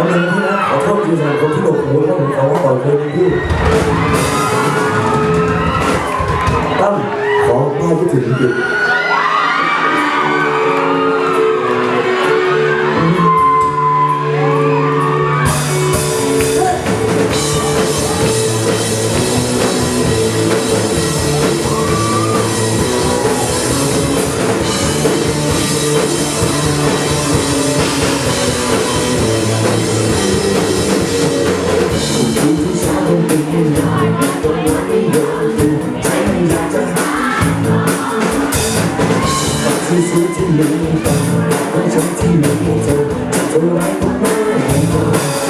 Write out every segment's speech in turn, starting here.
คนหนึ่งที่นะขอโทษทีสำหรับคนที่หลบหูแล้วผมขอขอโทษที่ตั้มขอแม่คิดถึงหยุด ที่มีต่อต้องใช้ที่มีเธอจะไว้ทุกเมื่อ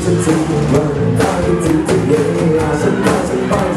一直接吻但要直接粘贴那瞬间想法就